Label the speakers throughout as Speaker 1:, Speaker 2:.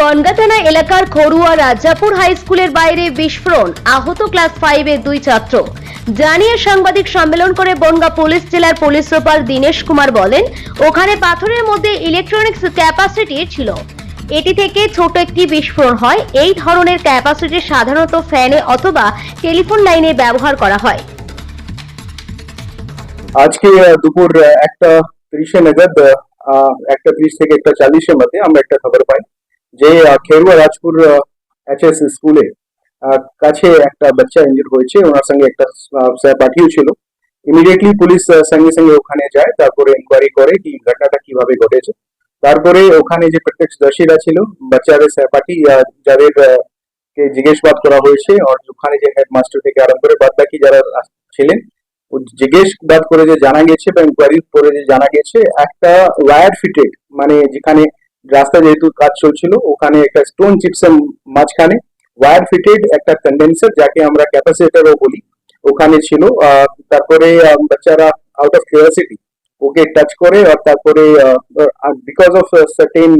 Speaker 1: বনগা থানা এলাকার খড়ুয়া রাজাপুর হাই স্কুলের বাইরে বিস্ফোরণ। আহত ক্লাস ফাইভের দুই ছাত্র। জানিয়ে সাংবাদিক সম্মেলন করে বনগা পুলিশ জেলার পুলিশ সুপার দীনেশ কুমার বলেন, ওখানে পাথরের মধ্যে ইলেকট্রনিক্স ক্যাপাসিটি ছিল। এটি থেকে ছোট একটি বিস্ফোরণ হয়। এই ধরনের ক্যাপাসিটি সাধারণত ফ্যানে অথবা টেলিফোন লাইনে ব্যবহার করা হয়।
Speaker 2: আজকে দুপুর একটা ত্রিশে নাগাদ একটা ত্রিশ থেকে একটা চাল্লিশের মধ্যে আমরা একটা খবর পাই। যে আহ, খেরুয়া রাজপুর এইচএস স্কুলে আহ, কাছে একটা বাচ্চা ইঞ্জুর হয়েছে ওনার সঙ্গে একটা পাঠিও ছিল ইমিডিয়েটলি পুলিশ আহ, সঙ্গে সঙ্গে ওখানে যায় তারপরে ইনকোয়ারি করে কি ঘটনাটা কীভাবে ঘটেছে। তারপরে ওখানে যে প্রত্যক্ষদর্শীরা ছিল বাচ্চাদের সহপাঠী আহ, যাদের আহ, কে জিজ্ঞাসাবাদ করা হয়েছে আর ওখানে যে হেডমাস্টার থেকে আরম্ভ করে বাদ বাকি যারা আস- ছিলেন ও জিজ্ঞেসবাদ করে যে জানা গেছে বা ইনকোয়ারি করে যে জানা গেছে একটা ওয়্যার ফিটেড মানে যেখানে রাস্তা যেহেতু কাজ চলছিল, ওখানে একটা স্টোন চিপসের মাঝখানে ওয়্যার ফিটেড একটা কন্ডেন্সার যাকে আমরা ক্যাপাসিটারও বলি, ওখানে ছিল। তারপরে বাচ্চারা আউট অফ কিউরিয়াসিটি ওকে টাচ করে আর তারপরে বিকজ অফ সার্টেন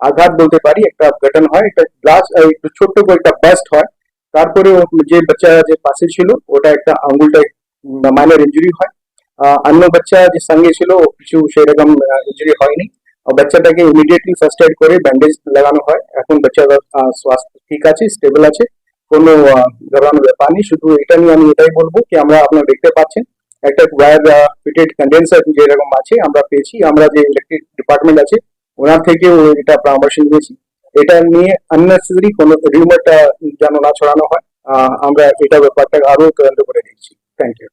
Speaker 2: আঘাত বলতে পারি, একটা ঘটন হয়, একটা গ্লাস একটু ছোট্ট করে একটা বাস্ট হয়। তারপরে যে বাচ্চা যে পাশে ছিল, ওটা একটা আঙ্গুলটা মাইনর ইঞ্জুরি হয়। অন্য বাচ্চা যে সঙ্গে ছিল কিছু সেরকম ইঞ্জুরি হয়নি। বাচ্চাটাকে ইমিডিয়েটলি ফার্স্ট এড করে ব্যান্ডেজ লাগানো হয় এখন বাচ্চার স্বাস্থ্য ঠিক আছে স্টেবল আছে কোনো আহ, ব্যাপার নেই। শুধু এটা নিয়ে আমি এটাই বলব কি আমরা আপনারা দেখতে পাচ্ছেন। একটা ওয়্যার ফিটেড কন্ডেন্সার যেরকম আছে আমরা পেয়েছি। আমরা যে ইলেকট্রিক ডিপার্টমেন্ট আছে ওনার থেকেও এটা পরামর্শ নিয়েছি। এটা নিয়ে আননেসেসারি কোনো রিউমারটা যেন না ছড়ানো হয়। আমরা এটা ব্যাপারটা আরও তদন্ত করে দিচ্ছি থ্যাংক ইউ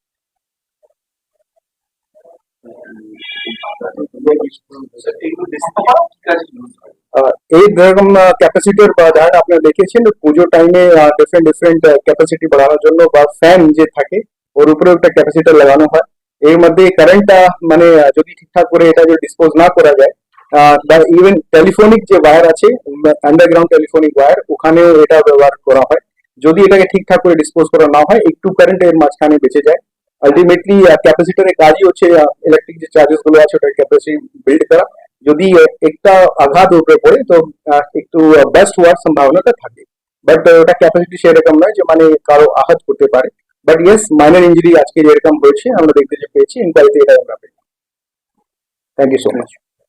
Speaker 2: এই যেরকম ক্যাপাসিটির ধরেন আপনারা দেখেছেন পুজো টাইমে ডিফারেন্ট ডিফারেন্ট ক্যাপাসিটি বাড়ানোর জন্য বা ফ্যান যে থাকে, ওর উপরে একটা ক্যাপাসিটার লাগানো হয়। এর মধ্যে কারেন্টটা মানে যদি ঠিকঠাক করে এটা যদি ডিসপোজ না করা যায় ইভেন টেলিফোনিক যে ওয়্যার আছে আন্ডারগ্রাউন্ড টেলিফোনিক ওয়্যার ওখানেও এটা ব্যবহার করা হয়। যদি এটাকে ঠিকঠাক করে ডিসপোজ করা না হয়, একটু কারেন্ট এর মাঝখানে বেঁচে যায়। আলটিমেটলি ক্যাপাসিটারের কাজই হচ্ছে ইলেকট্রিক যে চার্জেসগুলো আছে ওটার ক্যাপাসিটি বিল্ড করা যদি আহ, একটা আঘাত উপরে পড়ে তো আহ, একটু বেস্ট হওয়ার সম্ভাবনাটা থাকে বাট ওটা ক্যাপাসিটি সেরকম নয় যে মানে কারও আঘাত করতে পারে বাট ইয়েস মাইনর ইঞ্জুরি আজকে যেরকম হয়েছে আমরা দেখতে যে পেয়েছি ইনকোয়ারিতে এটা আমরা পেলাম থ্যাংক ইউ সো মাচ